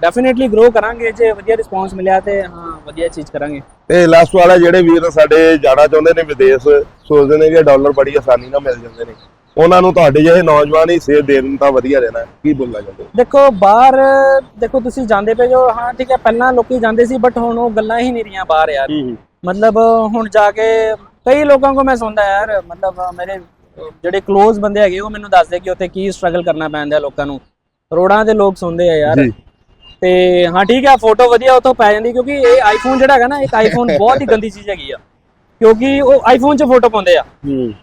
ਡੈਫੀਨਿਟਲੀ ਗਰੋ ਕਰਾਂਗੇ ਜੇ ਵਧੀਆ ਰਿਸਪੌਂਸ ਮਿਲਿਆ ਤੇ ਹਾਂ ਵਧੀਆ ਚੀਜ਼ ਕਰਾਂਗੇ। ਤੇ ਲਾਸਟ ਵਾਲਾ ਜਿਹੜੇ ਵੀਰ ਸਾਡੇ ਜਾਣਾ ਚਾਹੁੰਦੇ ਨੇ ਵਿਦੇਸ਼ ਸੋਚਦੇ ਨੇ ਕਿ ਡਾਲਰ ਬੜੀ ਆਸਾਨੀ ਨਾਲ ਮਿਲ ਜਾਂਦੇ ਨੇ। ਉਹਨਾਂ ਨੂੰ ਤੁਹਾਡੇ ਜਿਹੇ ਨੌਜਵਾਨ ਹੀ ਸੇਧ ਦੇਣ ਤਾਂ ਵਧੀਆ ਰਹਿਣਾ ਕੀ ਬੋਲਣਾ ਚਾਹੁੰਦੇ ਦੇਖੋ ਬਾਹਰ ਦੇਖੋ ਤੁਸੀਂ ਜਾਂਦੇ ਪਏ ਜੋ ਹਾਂ ਠੀਕ ਹੈ ਪਹਿਲਾਂ ਲੋਕੀ ਜਾਂਦੇ ਸੀ ਬਟ ਹੁਣ ਉਹ ਗੱਲਾਂ ਹੀ ਨਹੀਂ ਰਹੀਆਂ ਬਾਹਰ ਯਾਰ। ਮਤਲਬ ਹੁਣ ਜਾ ਕੇ ਕਈ ਲੋਕਾਂ ਕੋ ਮੈਂ ਸੁਣਦਾ ਯਾਰ ਮਤਲਬ ਮੇਰੇ ਜਿਹੜੇ ক্লোਜ਼ ਬੰਦੇ ਹੈਗੇ ਉਹ ਮੈਨੂੰ ਦੱਸਦੇ ਕਿ ਉੱਥੇ ਕੀ ਸਟਰਗਲ ਕਰਨਾ ਪੈਂਦਾ ਲੋਕਾਂ ਨੂੰ। ਰੋਡਾਂ ਤੇ ਲੋਕ ਸੁਣਦੇ ਆ ਯਾਰ। ਤੇ ਹਾਂ ਠੀਕ ਹੈ ਫੋਟੋ ਵਧੀਆ ਉਤੋਂ ਪੈ ਜਾਂਦੀ ਕਿਉਂਕਿ ਇਹ ਆਈਫੋਨ ਜਿਹੜਾ ਹੈਗਾ ਨਾ ਇੱਕ ਆਈਫੋਨ <laughs> ਬਹੁਤ ਹੀ ਗੰਦੀ ਚੀਜ਼ ਹੈਗੀ ਆ। ਕਿਉਂਕਿ ਉਹ ਆਈਫੋਨ 'ਚ ਫੋਟੋ ਪਾਉਂਦੇ ਆ।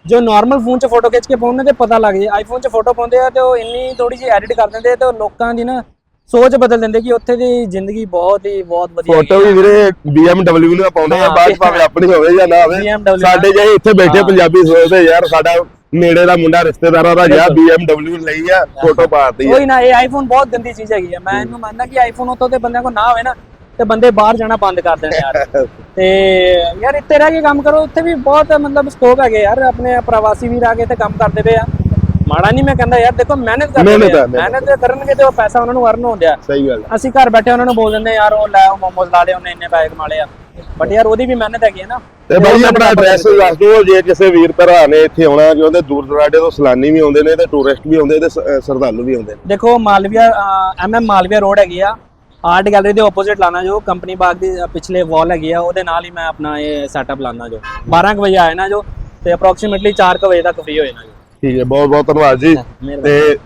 ਜੋ ਨਾਰਮਲ ਫੋਨ 'ਚ ਫੋਟੋ ਖਿੱਚ ਕੇ ਪਾਉਂਦੇ ਤੇ ਪਤਾ ਲੱਗ ਜੇ ਆਈਫੋਨ 'ਚ ਫੋਟੋ ਪਾਉਂਦੇ ਆ ਤੇ ਉਹ ਇੰਨੀ ਥੋੜੀ ਜਿਹੀ ਐਡਿਟ ਕਰ ਦਿੰਦੇ ਆ ਤੇ ਉਹ ਲੋਕਾਂ ਦੀ ਨਾ ਸੋਚ ਬਦਲ ਦਿੰਦੇ ਕਿ ਉੱਥੇ ਦੀ ਜ਼ਿੰਦਗੀ ਬਹੁਤ ਹੀ ਬਹੁਤ ਵਧੀਆ ਫੋਟੋ ਵੀ ਵੀਰੇ BMW ਨੂੰ ਪਾਉਂਦੇ ਆ ਬਾਅਦ ਭਾਵੇਂ ਆਪਣੀ ਹੋਵੇ ਜਾਂ ਨਾ ਹੋਵੇ ਸਾਡੇ ਜਿਹੇ ਇੱਥੇ ਬੈਠੇ। ਪੰਜਾਬੀ ਸੋਚਦੇ ਯਾਰ ਸਾਡਾ ਨੇੜੇ ਦਾ ਮੁੰਡਾ ਰਿਸ਼ਤੇਦਾਰਾਂ ਦਾ ਗਿਆ BMW ਲਈ ਆ ਫੋਟੋ ਪਾਤੀ ਆ। ਕੋਈ ਨਾ ਇਹ ਆਈਫੋਨ ਬਹੁਤ ਗੰਦੀ ਚੀਜ਼ ਹੈਗੀ ਆ। ਮੈਂ ਇਹਨੂੰ ਮੰਨਦਾ ਕਿ ਆਈਫੋਨ ਉੱਤੋਂ ਤੇ ਬੰਦਿਆਂ ਕੋ ਨਾ ਹੋਵੇ ਨਾ ਤੇ ਬੰਦੇ ਬਾਹਰ ਜਾਣਾ ਬੰਦ ਕਰ ਦੇਣ ਯਾਰ। <laughs> ਤੇ ਯਾਰ ਇੱਥੇ ਰਹਿ ਕੇ ਕੰਮ ਕਰੋ ਇੱਥੇ ਵੀ ਬਹੁਤ ਮਤਲਬ ਸਕੋਪ ਹੈਗੇ ਯਾਰ ਆਪਣੇ ਪ੍ਰਵਾਸੀ ਵੀਰ ਆ ਕੇ ਇੱਥੇ ਕੰਮ ਕਰਦੇ ਪਏ ਆ। ਮਾੜਾ ਨਹੀਂ ਮੈਂ ਕਹਿੰਦਾ ਯਾਰ ਦੇਖੋ ਮਿਹਨਤ ਕਰਦੇ ਆ। ਮਿਹਨਤ। ਕਰਨਗੇ ਤੇ ਉਹ ਪੈਸਾ ਉਹਨਾਂ ਨੂੰ ਅਰਨ ਹੁੰਦਿਆ ਸਹੀ ਗੱਲ। ਅਸੀਂ ਘਰ ਬੈਠੇ ਉਹਨਾਂ ਨੂੰ ਬੋਲ ਦਿੰਦੇ ਯਾਰ ਉਹ ਲੈ ਉਹ ਮੋਮੋਜ਼ ਲਾ ਲਏ ਉਹਨੇ ਇੰਨੇ ਪੈਸੇ ਕਮਾ ਲਏ ਆ। ਬਟ ਯਾਰ ਉਹਦੀ ਵੀ ਮਿਹਨਤ ਹੈਗੀ ਹੈ ਨਾ। ਤੇ ਬਾਈ ਆਪਣਾ ਆਪਾਂ ਐਡਰੈਸ ਦੱਸ ਦਿਓ ਜੇ ਕਿਸੇ ਵੀਰ ਭਰਾ ਨੇ ਇੱਥੇ ਆਉਣਾ ਚਾਹੁੰਦੇ ਦੂਰ ਦਰਾਡੇ ਤੋਂ ਸੈਲਾਨੀ ਵੀ ਆਉਂਦੇ ਨੇ ਤੇ ਟੂਰਿਸਟ ਵੀ ਆਉਂਦੇ ਤੇ ਸ- ਅਹ ਸ਼ਰਧਾਲੂ ਵੀ ਆਉਂਦੇ ਨੇ। ਦੇਖੋ ਮਾਲਵੀਆ ਐਮਐਮ ਮਾਲਵੀਆ ਰੋਡ ਹੈਗੀ ਆ। ਆਰਟ ਗੈਲਰੀ ਦੇ ਆਪੋਜ਼ਿਟ ਲਾਣਾ ਜੋ ਕੰਪਨੀ ਬਾਗ ਦੀ ਪਿਛਲੇ ਵਾਲ ਹੈਗੀ ਆ ਉਹਦੇ ਨਾਲ ਹੀ ਮੈਂ ਆਪਣਾ ਇਹ ਸੈਟਅਪ ਲਾਣਾ ਜੋ। 12 ਕੁ ਵਜੇ ਆਏ ਨਾ ਜੋ ਤੇ ਅਪਰੋਕਸੀਮੇਟਲੀ 4 ਕੁ ਵਜੇ ਤੱਕ ਫ੍ਰੀ ਹੋ ਜਾਣਾ ਜੋ। ਠੀਕ ਹੈ ਬਹੁਤ ਬਹੁਤ ਧੰਨਵਾਦ ਜੀ। ਤੇ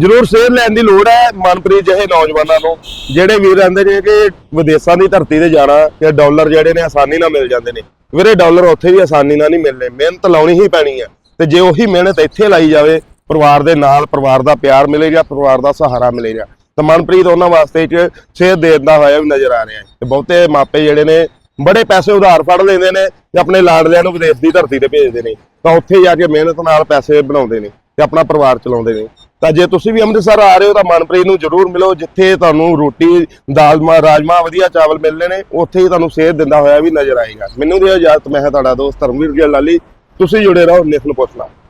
ਜਰੂਰ ਸ਼ੇਅਰ ਲੈਣ ਦੀ ਲੋੜ ਹੈ, ਮਨਪ੍ਰੀਤ ਜਿਹੇ ਨੌਜਵਾਨਾਂ ਨੂੰ, ਜਿਹੜੇ ਵੀਰ ਰਹਿੰਦੇ ਨੇ ਕਿ ਵਿਦੇਸ਼ਾਂ ਦੀ ਧਰਤੀ ਤੇ ਜਾਣਾ ਜਾਂ ਡਾਲਰ ਜਿਹੜੇ ਨੇ ਆਸਾਨੀ ਨਾਲ ਮਿਲ ਜਾਂਦੇ ਨੇ। ਵੀਰੇ, ਡਾਲਰ ਉੱਥੇ ਵੀ ਆਸਾਨੀ ਨਾਲ ਨਹੀਂ ਮਿਲਨੇ ਮਿਹਨਤ ਲਾਉਣੀ ਹੀ ਪੈਣੀ ਹੈ। ਤੇ ਜੇ ਉਹੀ ਮਿਹਨਤ ਇੱਥੇ ਲਾਈ ਜਾਵੇ, ਪਰਿਵਾਰ ਦੇ ਨਾਲ ਪਰਿਵਾਰ ਦਾ ਪਿਆਰ ਮਿਲੇਗਾ ਪਰਿਵਾਰ ਦਾ ਸਹਾਰਾ ਮਿਲੇਗਾ ਤਾਂ ਮਨਪ੍ਰੀਤ ਉਹਨਾਂ ਵਾਸਤੇ ਇੱਕ ਸੇਧ ਦੇਣ ਹੋਇਆ ਵੀ ਨਜ਼ਰ ਆ ਰਿਹਾ ਹੈ। ਤੇ ਬਹੁਤੇ ਮਾਪੇ ਜਿਹੜੇ ਨੇ, ਬੜੇ ਪੈਸੇ ਉਧਾਰ ਫੜ ਲੈਂਦੇ ਨੇ ਤੇ ਆਪਣੇ ਲਾਡਲਿਆਂ ਨੂੰ ਵਿਦੇਸ਼ ਦੀ ਧਰਤੀ ਤੇ ਭੇਜਦੇ ਨੇ। ਤਾਂ ਉੱਥੇ ਜਾ ਕੇ ਮਿਹਨਤ ਨਾਲ ਪੈਸੇ ਬਣਾਉਂਦੇ ਨੇ ਤੇ ਆਪਣਾ ਪਰਿਵਾਰ ਚਲਾਉਂਦੇ ਨੇ। ਤਾਂ ਜੇ ਤੁਸੀਂ ਵੀ ਅੰਮ੍ਰਿਤਸਰ ਆ ਰਹੇ ਹੋ ਤਾਂ ਮਨਪ੍ਰੀਤ ਨੂੰ ਜਰੂਰ ਮਿਲੋ, ਜਿੱਥੇ ਤੁਹਾਨੂੰ ਰੋਟੀ, ਦਾਲ, ਮਾ, ਰਾਜਮਾ ਵਧੀਆ ਚਾਵਲ ਮਿਲਣੇ ਨੇ, ਉੱਥੇ ਹੀ ਤੁਹਾਨੂੰ ਸੇਧ ਦਿੰਦਾ ਹੋਇਆ ਵੀ ਨਜ਼ਰ ਆਏਗਾ। ਮੈਨੂੰ ਦਿਓ ਇਜਾਜ਼ਤ ਮੈਂ ਹਾਂ ਤੁਹਾਡਾ ਦੋਸਤ ਧਰਮਵੀਰ ਗਿੱਲ ਲਾਲੀ। ਤੁਸੀਂ ਜੁੜੇ ਰਹੋ ਨਿਖਲ ਪੁੱਛਣਾ।